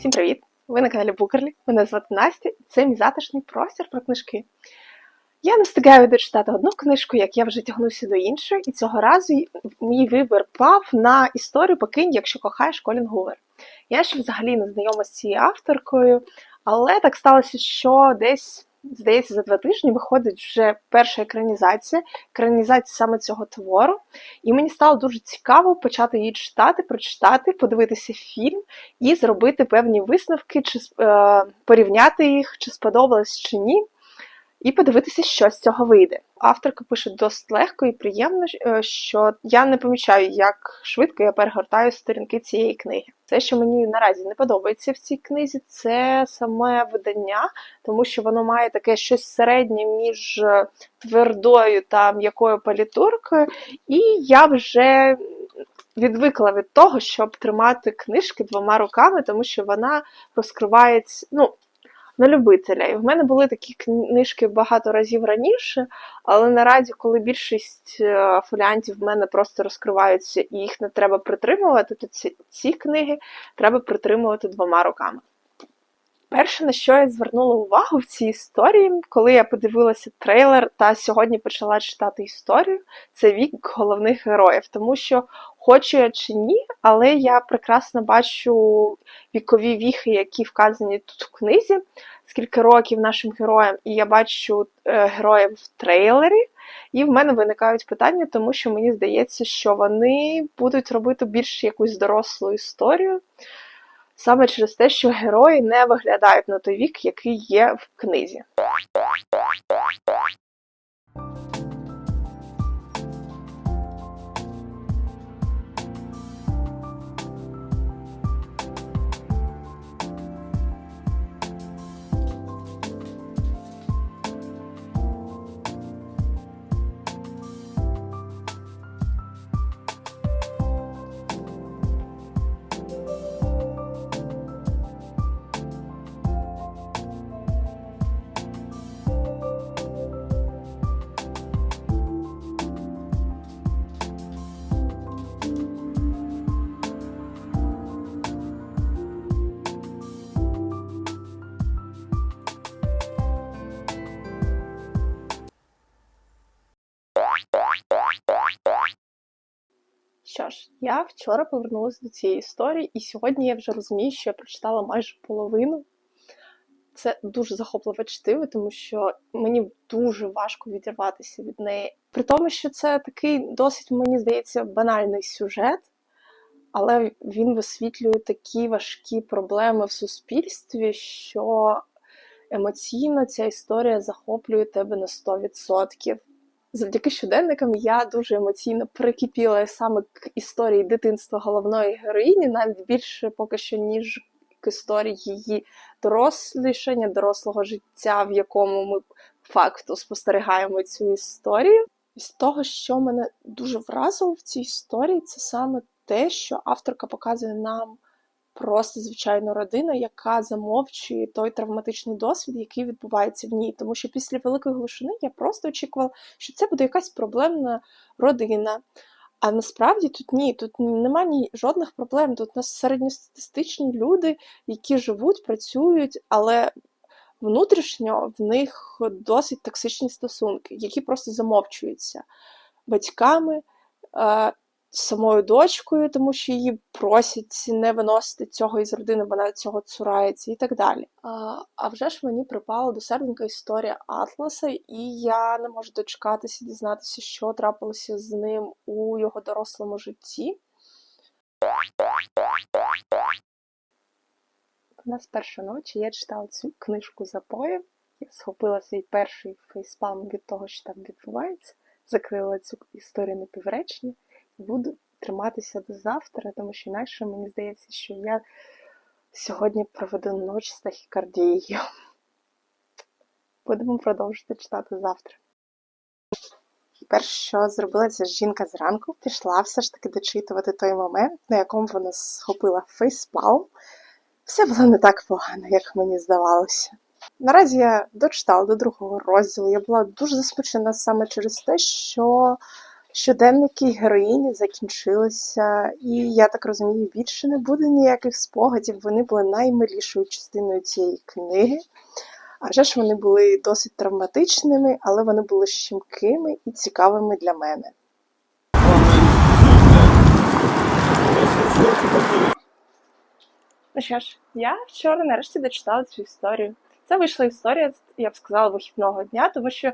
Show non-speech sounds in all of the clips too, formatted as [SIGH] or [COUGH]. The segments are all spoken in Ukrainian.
Всім привіт! Ви на каналі Букерлі. Мене звати Настя, і це мій затишний простір про книжки. Я не встигаю дочитати одну книжку, як я вже тягнуся до іншої, і цього разу мій вибір пав на історію Покинь, якщо кохаєш Колін Гувер. Я ще взагалі не знайома з цією авторкою, але так сталося, що десь. Здається, за два тижні виходить вже перша екранізація, екранізація саме цього твору. І мені стало дуже цікаво почати її читати, прочитати, подивитися фільм і зробити певні висновки, чи е, порівняти їх, чи сподобалось чи ні і подивитися, що з цього вийде. Авторка пише досить легко і приємно, е, що я не помічаю, як швидко я перегортаю сторінки цієї книги. Це, що мені наразі не подобається в цій книзі, це саме видання, тому що воно має таке щось середнє між твердою та м'якою палітуркою, і я вже відвикла від того, щоб тримати книжки двома руками, тому що вона розкривається. ну, на любителя. І в мене були такі книжки багато разів раніше, але наразі, коли більшість е, фоліантів в мене просто розкриваються і їх не треба притримувати, то ці, ці книги треба притримувати двома руками. Перше, на що я звернула увагу в цій історії, коли я подивилася трейлер та сьогодні почала читати історію, це вік головних героїв. Тому що, хочу я чи ні, але я прекрасно бачу вікові віхи, які вказані тут в книзі, скільки років нашим героям, і я бачу е, героїв в трейлері. І в мене виникають питання, тому що мені здається, що вони будуть робити більш якусь дорослу історію саме через те, що герої не виглядають на той вік, який є в книзі. Я вчора повернулася до цієї історії, і сьогодні я вже розумію, що я прочитала майже половину. Це дуже захопливе чтиво, тому що мені дуже важко відірватися від неї. При тому, що це такий досить, мені здається, банальний сюжет, але він висвітлює такі важкі проблеми в суспільстві, що емоційно ця історія захоплює тебе на 100%. Завдяки щоденникам я дуже емоційно прикипіла саме к історії дитинства головної героїні, навіть більше поки що, ніж к історії її дорослішання, дорослого життя, в якому ми факту спостерігаємо цю історію. з того, що мене дуже вразило в цій історії, це саме те, що авторка показує нам просто звичайну родину, яка замовчує той травматичний досвід, який відбувається в ній. Тому що після великої глушини я просто очікувала, що це буде якась проблемна родина. А насправді тут ні, тут немає жодних проблем. Тут у нас середньостатистичні люди, які живуть, працюють, але внутрішньо в них досить токсичні стосунки, які просто замовчуються батьками, з самою дочкою, тому що її просять не виносити цього із родини, вона цього цурається і так далі. А а вже ж мені припала до серденька історія Атласа, і я не можу дочекатися, дізнатися, що трапилося з ним у його дорослому житті. У нас перша ночі я читала цю книжку запоїв. Я схопила свій перший фейспалм від того, що там відбувається, закрила цю історію на півречні буду триматися до завтра, тому що інакше мені здається, що я сьогодні проведу ніч з тахікардією. [LAUGHS] Будемо продовжувати читати завтра. Перше, що зробила ця жінка зранку, пішла все ж таки дочитувати той момент, на якому вона схопила фейспал. Все було не так погано, як мені здавалося. Наразі я дочитала до другого розділу. Я була дуже засмучена саме через те, що Щоденники героїні закінчилися, і я так розумію, більше не буде ніяких спогадів. Вони були наймилішою частиною цієї книги. А вже ж вони були досить травматичними, але вони були щемкими і цікавими для мене. Ну що ж, я вчора нарешті дочитала цю історію. Це вийшла історія, я б сказала, вихідного дня, тому що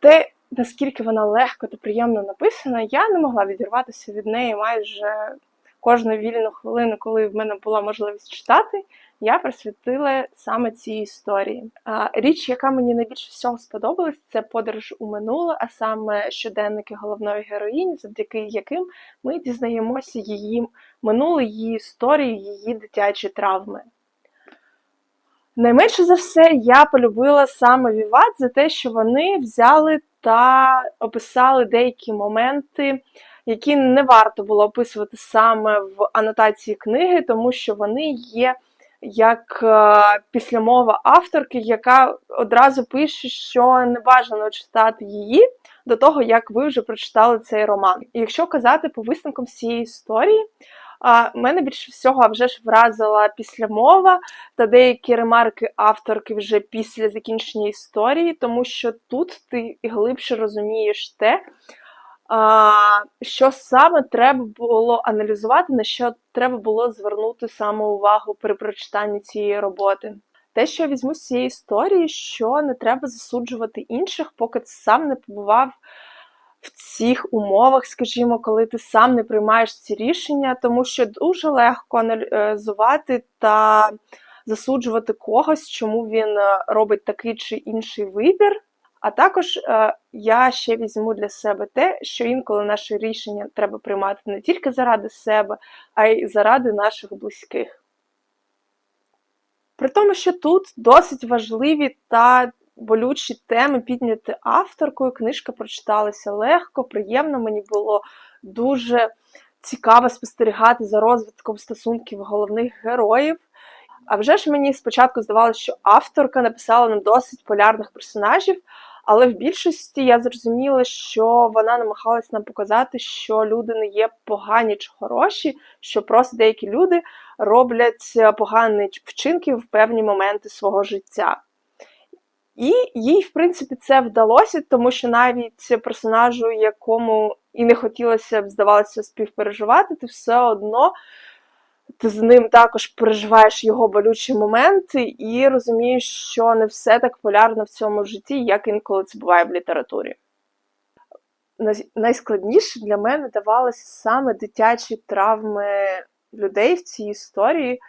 те, наскільки вона легко та приємно написана, я не могла відірватися від неї майже кожну вільну хвилину, коли в мене була можливість читати, я присвятила саме цій історії. Річ, яка мені найбільше всього сподобалась, це подорож у минуле, а саме щоденники головної героїні, завдяки яким ми дізнаємося її минуле, її історію, її дитячі травми. Найменше за все, я полюбила саме Віват за те, що вони взяли та описали деякі моменти, які не варто було описувати саме в анотації книги, тому що вони є як е, післямова авторки, яка одразу пише, що не бажано читати її до того, як ви вже прочитали цей роман. І якщо казати по висновкам з цієї історії, а, мене більше всього вже ж вразила післямова та деякі ремарки авторки вже після закінчення історії, тому що тут ти глибше розумієш те, що саме треба було аналізувати, на що треба було звернути саме увагу при прочитанні цієї роботи. Те, що я візьму з цієї історії, що не треба засуджувати інших, поки ти сам не побував в цих умовах, скажімо, коли ти сам не приймаєш ці рішення, тому що дуже легко аналізувати та засуджувати когось, чому він е, робить такий чи інший вибір. А також е, я ще візьму для себе те, що інколи наше рішення треба приймати не тільки заради себе, а й заради наших близьких. При тому, що тут досить важливі та болючі теми підняті авторкою, книжка прочиталася легко, приємно, мені було дуже цікаво спостерігати за розвитком стосунків головних героїв. А вже ж мені спочатку здавалося, що авторка написала нам досить полярних персонажів, але в більшості я зрозуміла, що вона намагалась нам показати, що люди не є погані чи хороші, що просто деякі люди роблять погані вчинки в певні моменти свого життя. І їй, в принципі, це вдалося, тому що навіть персонажу, якому і не хотілося б, здавалося, співпереживати, ти все одно ти з ним також переживаєш його болючі моменти і розумієш, що не все так полярно в цьому житті, як інколи це буває в літературі. Найскладніше для мене давалися саме дитячі травми людей в цій історії,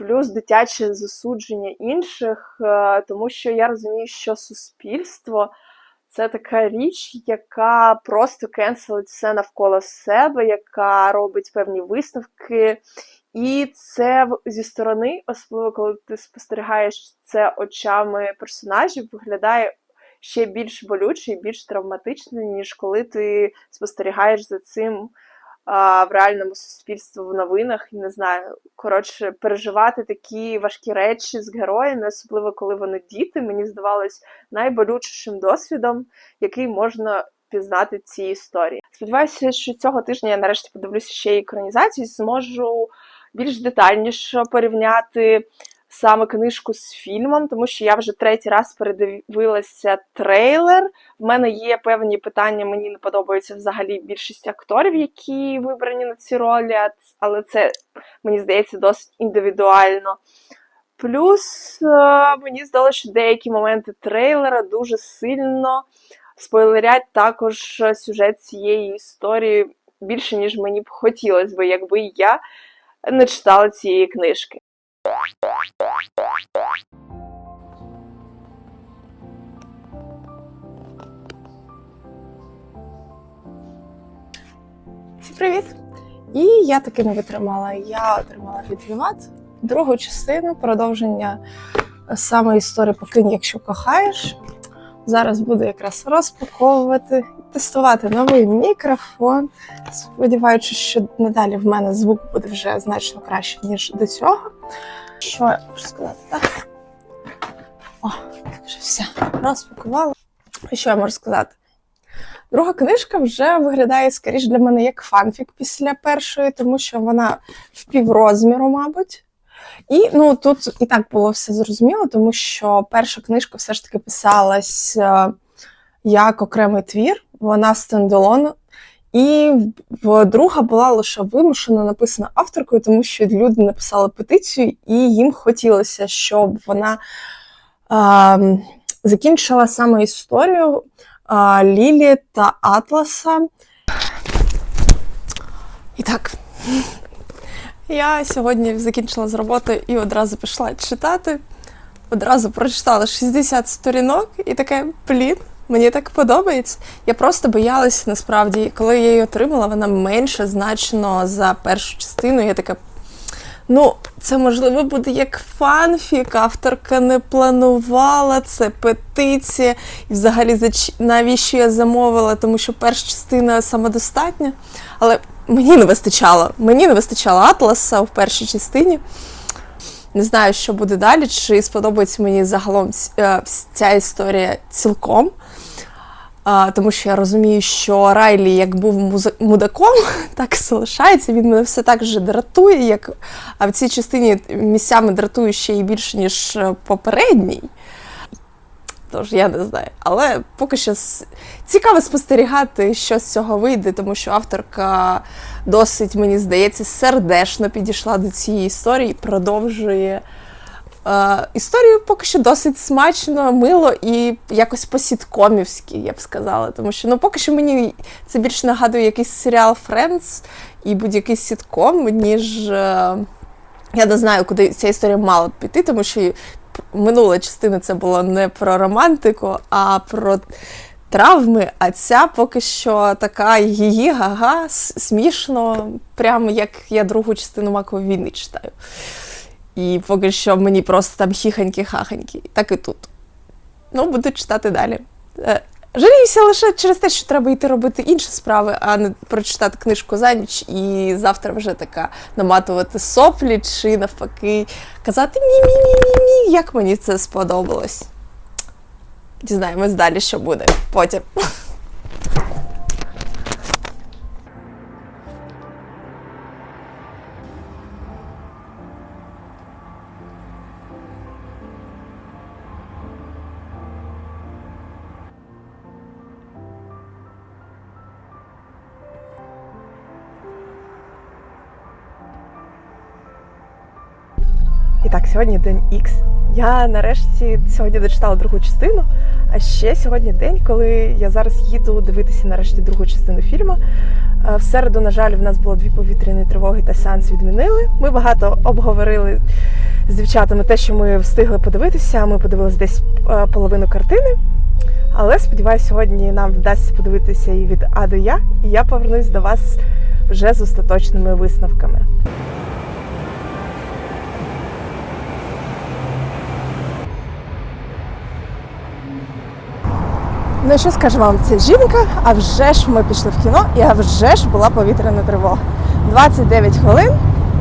плюс дитяче засудження інших, е, тому що я розумію, що суспільство. Це така річ, яка просто кенселить все навколо себе, яка робить певні висновки, і це зі сторони, особливо коли ти спостерігаєш це очами персонажів, виглядає ще більш болюче і більш травматично, ніж коли ти спостерігаєш за цим в реальному суспільстві в новинах не знаю. Коротше, переживати такі важкі речі з героями, особливо коли вони діти, мені здавалось найболючішим досвідом, який можна. Пізнати ці історії. Сподіваюся, що цього тижня я нарешті подивлюся ще екранізацію, зможу більш детальніше порівняти саме книжку з фільмом, тому що я вже третій раз передивилася трейлер. В мене є певні питання, мені не подобається взагалі більшість акторів, які вибрані на ці ролі, але це, мені здається, досить індивідуально. Плюс е, мені здалося, що деякі моменти трейлера дуже сильно спойлерять також сюжет цієї історії більше, ніж мені б хотілося б, якби я не читала цієї книжки. Всім привіт! І я таки не витримала. Я отримала від Віват другу частину продовження саме історії Покинь, якщо кохаєш. Зараз буду якраз розпаковувати, тестувати новий мікрофон. Сподіваючись, що надалі в мене звук буде вже значно краще, ніж до цього. Що я можу сказати? Так? О, вже все, розпакувала. Що я можу сказати? Друга книжка вже виглядає скоріш для мене як фанфік після першої, тому що вона в піврозміру, мабуть. І ну тут і так було все зрозуміло, тому що перша книжка все ж таки писалась е, як окремий твір, вона стендалон. І друга була лише вимушено написана авторкою, тому що люди написали петицію, і їм хотілося, щоб вона е, закінчила саме історію е, Лілі та Атласа. І так, я сьогодні закінчила з роботи і одразу пішла читати. Одразу прочитала 60 сторінок і таке, блін, мені так подобається. Я просто боялася насправді, коли я її отримала, вона менше значно за першу частину. Я така. Ну, це можливо буде як фанфік, авторка не планувала, це петиція. І взагалі навіщо я замовила, тому що перша частина самодостатня. Але мені не вистачало. Мені не вистачало Атласа в першій частині. Не знаю, що буде далі, чи сподобається мені загалом е, ця історія цілком. А, тому що я розумію, що Райлі як був муза- мудаком, [LAUGHS] так і залишається. Він мене все так же дратує, як а в цій частині місцями дратує ще й більше, ніж е, попередній. Тож я не знаю. Але поки що цікаво спостерігати, що з цього вийде, тому що авторка досить, мені здається, сердечно підійшла до цієї історії, продовжує. Е, історію поки що досить смачно, мило і якось по-сіткомівськи, я б сказала. Тому що ну, поки що мені це більше нагадує якийсь серіал Friends і будь-який сітком, ніж е, я не знаю, куди ця історія мала б піти, тому що минула частина це було не про романтику, а про травми. А ця поки що така її гага, смішно, прямо як я другу частину макової війни читаю. І поки що мені просто там хіханькі-хаханькі. Так і тут. Ну, буду читати далі. Е, Жаліюся лише через те, що треба йти робити інші справи, а не прочитати книжку за ніч і завтра вже така наматувати соплі чи навпаки казати мі-мі-мі-мі-мі, як мені це сподобалось. Дізнаємось далі, що буде потім. Сьогодні день X. Я нарешті сьогодні дочитала другу частину. А ще сьогодні день, коли я зараз їду дивитися нарешті другу частину фільму. Е, В середу, на жаль, в нас було дві повітряні тривоги та сеанс відмінили. Ми багато обговорили з дівчатами те, що ми встигли подивитися. Ми подивилися десь е, половину картини. Але сподіваюся, сьогодні нам вдасться подивитися і від А до Я, і я повернусь до вас вже з остаточними висновками. Ну що скаже вам ця жінка? А вже ж ми пішли в кіно, і а вже ж була повітряна тривога. 29 хвилин,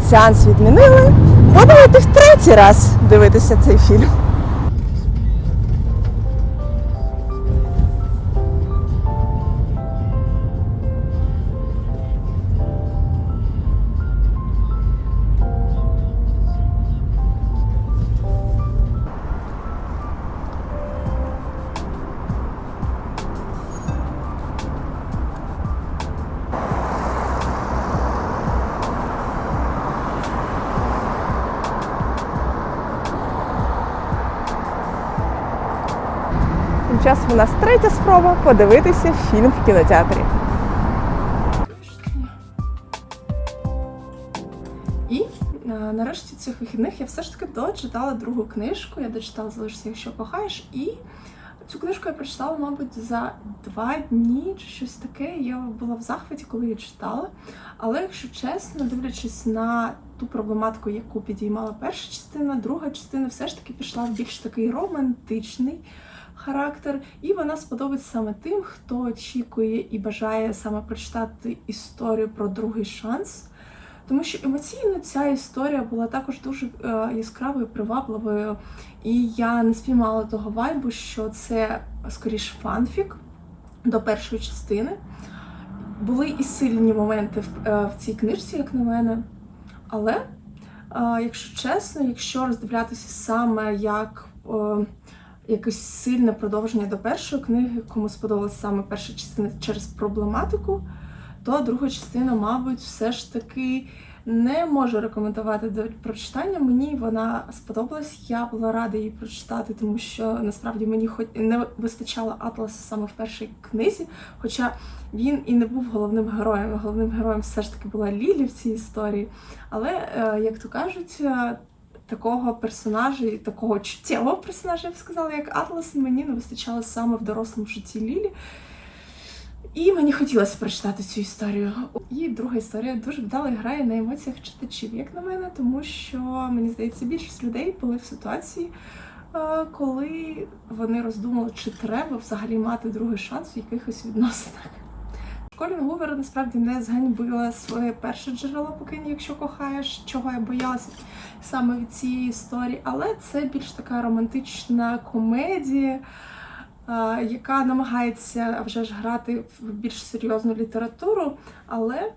сеанс відмінили. Будемо в третій раз дивитися цей фільм. Часом у нас третя спроба подивитися фільм в кінотеатрі. І е, нарешті цих вихідних я все ж таки дочитала другу книжку. Я дочитала Залишся, якщо кохаєш, і цю книжку я прочитала, мабуть, за два дні чи щось таке. Я була в захваті, коли її читала. Але якщо чесно, дивлячись на ту проблематику, яку підіймала перша частина, друга частина все ж таки пішла в більш такий романтичний характер, і вона сподобається саме тим, хто очікує і бажає саме прочитати історію про другий шанс. Тому що емоційно ця історія була також дуже е, яскравою, привабливою, і я не спіймала того вайбу, що це скоріш фанфік, до першої частини. Були і сильні моменти в, е, цій книжці, як на мене. Але, е, якщо чесно, якщо роздивлятися саме як якесь сильне продовження до першої книги, кому сподобалася саме перша частина через проблематику, то друга частина, мабуть, все ж таки не можу рекомендувати до прочитання. Мені вона сподобалась. Я була рада її прочитати, тому що насправді мені хоч не вистачало Атласа саме в першій книзі, хоча він і не був головним героєм. Головним героєм все ж таки була Лілі в цій історії. Але, е, як то кажуть, е, такого персонажа, і такого чуттєвого персонажа, я б сказала, як Атлас, мені не вистачало саме в дорослому житті Лілі. І мені хотілося прочитати цю історію. І друга історія дуже вдало грає на емоціях читачів, як на мене, тому що мені здається, більшість людей були в ситуації, е, коли вони роздумали, чи треба взагалі мати другий шанс в якихось відносинах. Колін Гувер насправді не зганьбила своє перше джерело, поки якщо кохаєш, чого я боялася саме від цієї історії, але це більш така романтична комедія яка намагається вже ж грати в більш серйозну літературу, але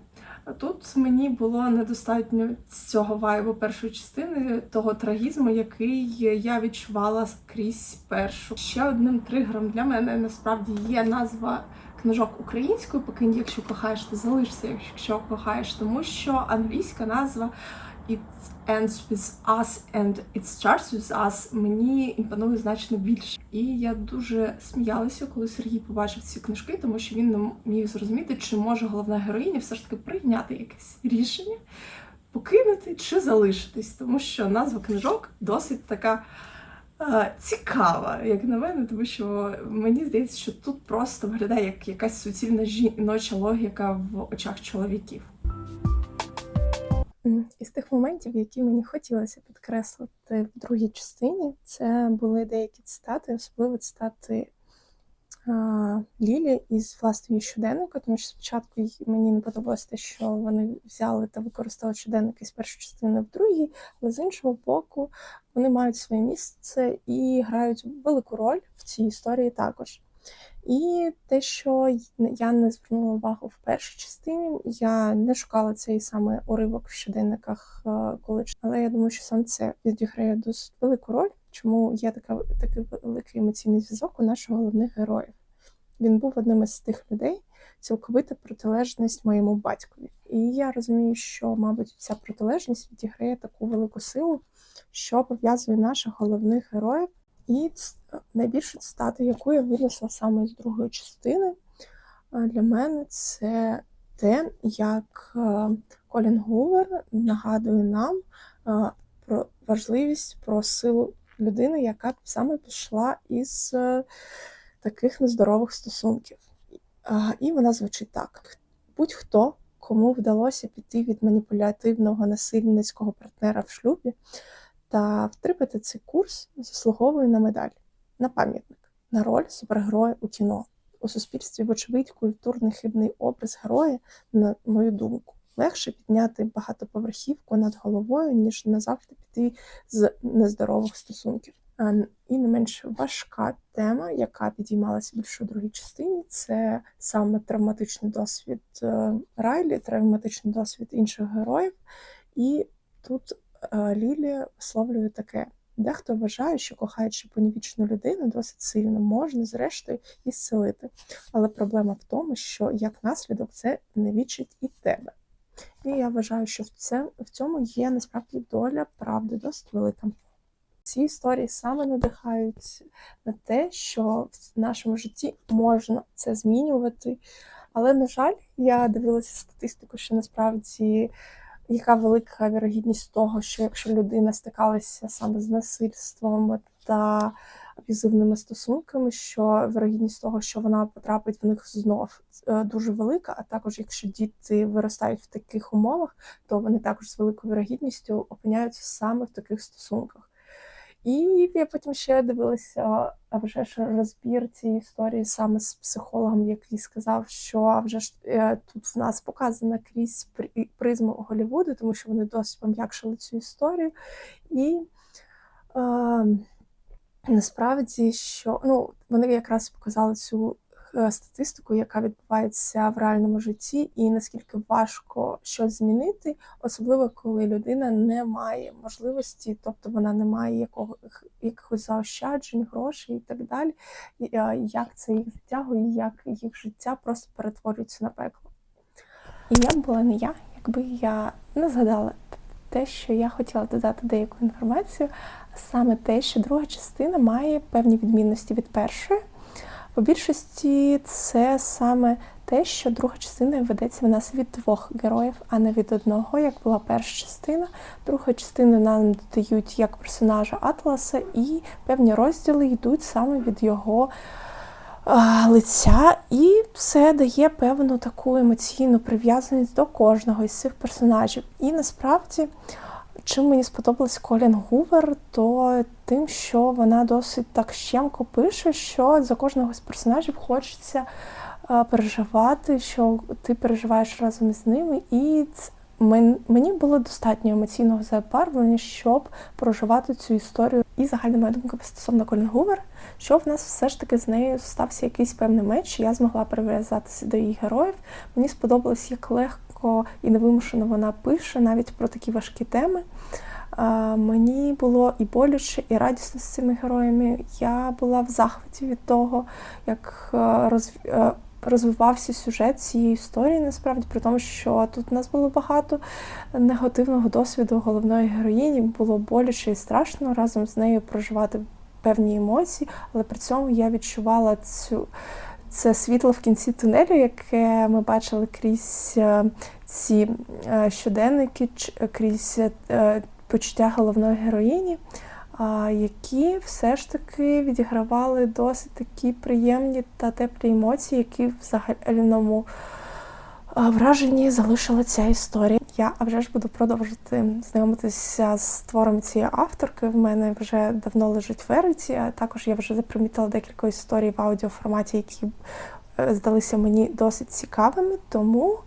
тут мені було недостатньо цього вайбу першої частини, того трагізму, який я відчувала крізь першу. Ще одним тригером для мене насправді є назва. Книжок українською, поки якщо кохаєш, ти залишся, якщо кохаєш, тому що англійська назва It ends with us and it starts with us мені імпонує значно більше. І я дуже сміялася, коли Сергій побачив ці книжки, тому що він не міг зрозуміти, чи може головна героїня все ж таки прийняти якесь рішення, покинути чи залишитись, тому що назва книжок досить така. Цікава, як на мене, тому що мені здається, що тут просто виглядає як якась суцільна жіноча логіка в очах чоловіків. Із тих моментів, які мені хотілося підкреслити в другій частині, це були деякі цитати, особливо цитати Лілі із власної щоденника, тому що спочатку мені не подобалося те, що вони взяли та використали щоденники з першої частини в другій, але з іншого боку, вони мають своє місце і грають велику роль в цій історії також. І те, що я не звернула увагу в першій частині, я не шукала цей саме уривок в щоденниках е, коледж, але я думаю, що саме це відіграє досить велику роль, чому є така такий великий емоційний зв'язок у наших головних героїв. Він був одним із тих людей, цілковита протилежність моєму батькові. І я розумію, що, мабуть, ця протилежність відіграє таку велику силу, що пов'язує наших головних героїв. І найбільше цитати, яку я винесла саме з другої частини, для мене це те, як Колін Гувер нагадує нам про важливість, про силу людини, яка саме пішла із е, таких нездорових стосунків. І вона звучить так: будь-хто, кому вдалося піти від маніпулятивного насильницького партнера в шлюбі та втримати цей курс заслуговує на медаль, на пам'ятник, на роль супергероя у кіно. У суспільстві, вочевидь, культурний хибний образ героя, на мою думку, легше підняти багатоповерхівку над головою, ніж назавжди піти з нездорових стосунків. І не менш важка тема, яка підіймалася більше у другій частині, це саме травматичний досвід е, Райлі, травматичний досвід інших героїв. І тут Лілі висловлює таке. Дехто вважає, що кохаючи понівічну людину, досить сильно можна, зрештою, і зцілити. Але проблема в тому, що як наслідок це не вічить і тебе. І я вважаю, що в, це, в цьому є насправді доля правди досить велика. Ці історії саме надихають на те, що в нашому житті можна це змінювати. Але, на жаль, я дивилася статистику, що насправді яка велика вірогідність того, що якщо людина стикалася саме з насильством та аб'юзивними стосунками, що вірогідність того, що вона потрапить в них знов е, дуже велика. А також, якщо діти виростають в таких умовах, то вони також з великою вірогідністю опиняються саме в таких стосунках. І я потім ще дивилася а вже ж розбір цієї історії саме з психологом, який сказав, що вже ж е, тут в нас показана крізь призму Голлівуду, тому що вони досить пом'якшили цю історію. І е, насправді, що ну, вони якраз показали цю е, статистику, яка відбувається в реальному житті, і наскільки важко щось змінити, особливо коли людина не має можливості, тобто вона не має якого, якихось заощаджень, грошей і так далі. Е, як це їх затягує, як їх життя просто перетворюється на пекло. І я б була не я, якби я не згадала те, що я хотіла додати деяку інформацію, саме те, що друга частина має певні відмінності від першої. По більшості це саме те, що друга частина ведеться в нас від двох героїв, а не від одного, як була перша частина. Друга частина нам додають як персонажа Атласа, і певні розділи йдуть саме від його лиця, і це дає певну таку емоційну прив'язаність до кожного із цих персонажів. І насправді, чим мені сподобалась Колін Гувер, то тим, що вона досить так щемко пише, що за кожного з персонажів хочеться переживати, що ти переживаєш разом з ними, і мені було достатньо емоційного забарвлення, щоб проживати цю історію. І загальна моя думка стосовно Колін Гувер, що в нас все ж таки з нею стався якийсь певний меч, я змогла прив'язатися до її героїв. Мені сподобалось, як легко і невимушено вона пише навіть про такі важкі теми. Мені було і боляче, і радісно з цими героями. Я була в захваті від того, як е, розв- е, розвивався сюжет цієї історії, насправді, при тому, що тут у нас було багато негативного досвіду головної героїні. Було боляче і страшно разом з нею проживати певні емоції, але при цьому я відчувала цю. Це світло в кінці тунелю, яке ми бачили крізь е, ці е, щоденники, крізь е, почуття головної героїні, які все ж таки відігравали досить такі приємні та теплі емоції, які в загальному враженні залишила ця історія. Я а вже ж буду продовжувати знайомитися з творами цієї авторки. В мене вже давно лежить в а також я вже запримітила декілька історій в аудіоформаті, які е, здалися мені досить цікавими. Тому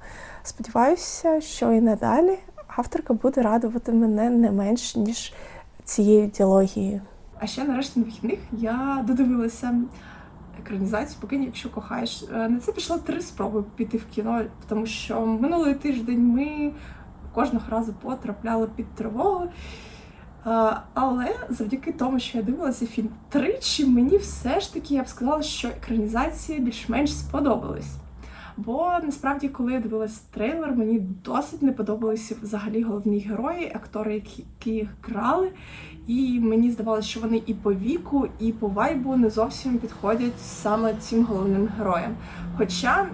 сподіваюся, що і надалі авторка буде радувати мене не менш ніж цією діалогією. А ще нарешті на вихідних я додивилася екранізацію «Покинь, якщо кохаєш. Е, На це пішло три спроби піти в кіно, тому що минулий тиждень ми кожного разу потрапляли під тривогу. Е, Але завдяки тому, що я дивилася фільм тричі, мені все ж таки я б сказала, що екранізація більш-менш сподобалась. Бо насправді, коли я дивилась трейлер, мені досить не подобалися взагалі головні герої, актори, які, їх грали. І мені здавалося, що вони і по віку, і по вайбу не зовсім підходять саме цим головним героям. Хоча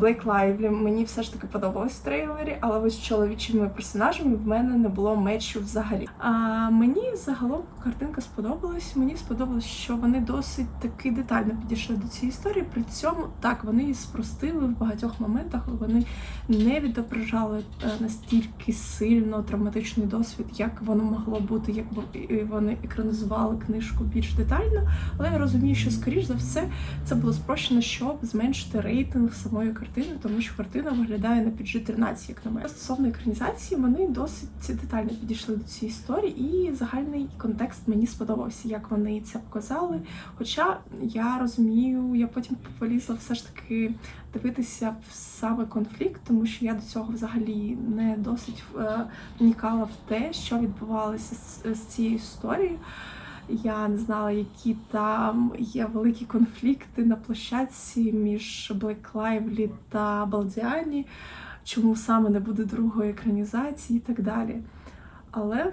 Блейк Лайвлі мені все ж таки подобалось в трейлері, але ось з чоловічими персонажами в мене не було мечу взагалі. А мені загалом картинка сподобалась. Мені сподобалось, що вони досить таки детально підійшли до цієї історії. При цьому так вони її спростили в багатьох моментах. Вони не відображали е, настільки сильно травматичний досвід, як воно могло бути, якби вони екранізували книжку більш детально. Але я розумію, що скоріш за все це було спрощено, щоб зменшити рейтинг самої картини, тому що картина виглядає на PG-13, як на мене. Стосовно екранізації, вони досить детально підійшли до цієї історії, і загальний контекст мені сподобався, як вони це показали. Хоча я розумію, я потім полізла все ж таки дивитися в саме конфлікт, тому що я до цього взагалі не досить е, вникала в те, що відбувалося з, з цією історією. Я не знала, які там є великі конфлікти на площадці між Блек Лайвлі та Балдіані, чому саме не буде другої екранізації і так далі. Але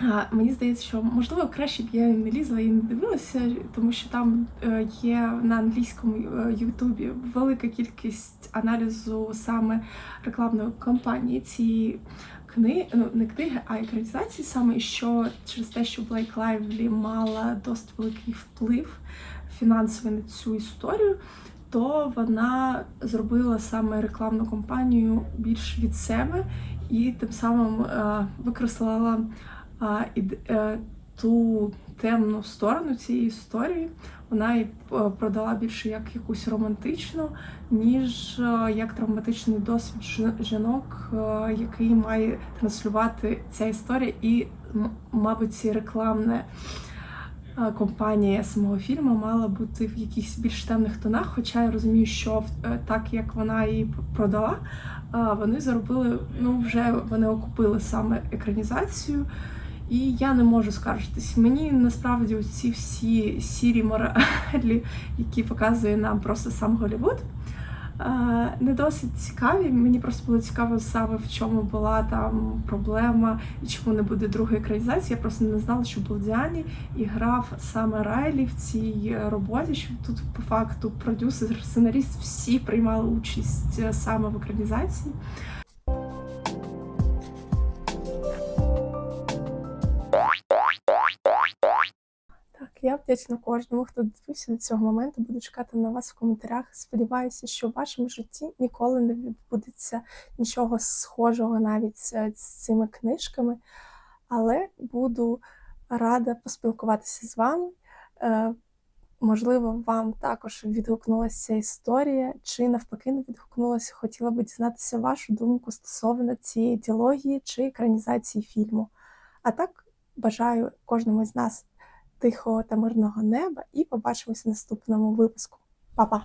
а, мені здається, що можливо краще б я не лізла і не дивилася, тому що там е, є на англійському е, Ютубі велика кількість аналізу саме рекламної кампанії цієї книги, ну не книги, а екранізації, саме що через те, що Блейк Лайвлі мала досить великий вплив фінансовий на цю історію. То вона зробила саме рекламну кампанію більш від себе і тим самим е, а, ід- е, ту темну сторону цієї історії. Вона її е, продала більше як якусь романтичну, ніж е, як травматичний досвід жінок, який має транслювати ця історія, і, мабуть, ці рекламне компанія самого фільму мала бути в якихось більш темних тонах. Хоча я розумію, що так як вона її продала, вони заробили, ну вже вони окупили саме екранізацію. І я не можу скаржитись. Мені насправді ці всі сірі моралі, які показує нам просто сам Голівуд, е, не досить цікаві. Мені просто було цікаво саме в чому була там проблема і чому не буде другої екранізації. Я просто не знала, що Болдіані і грав саме Райлі в цій роботі. Що тут по факту продюсер, сценарист всі приймали участь е, саме в екранізації. Вдячна кожному, хто дивився до цього моменту. Буду чекати на вас в коментарях. Сподіваюся, що в вашому житті ніколи не відбудеться нічого схожого навіть з, цими книжками. Але буду рада поспілкуватися з вами. Е, можливо, вам також відгукнулася історія, чи навпаки не відгукнулася. Хотіла би дізнатися вашу думку стосовно цієї діалогії чи екранізації фільму. А так бажаю кожному з нас тихого та мирного неба і побачимося в наступному випуску. Па-па!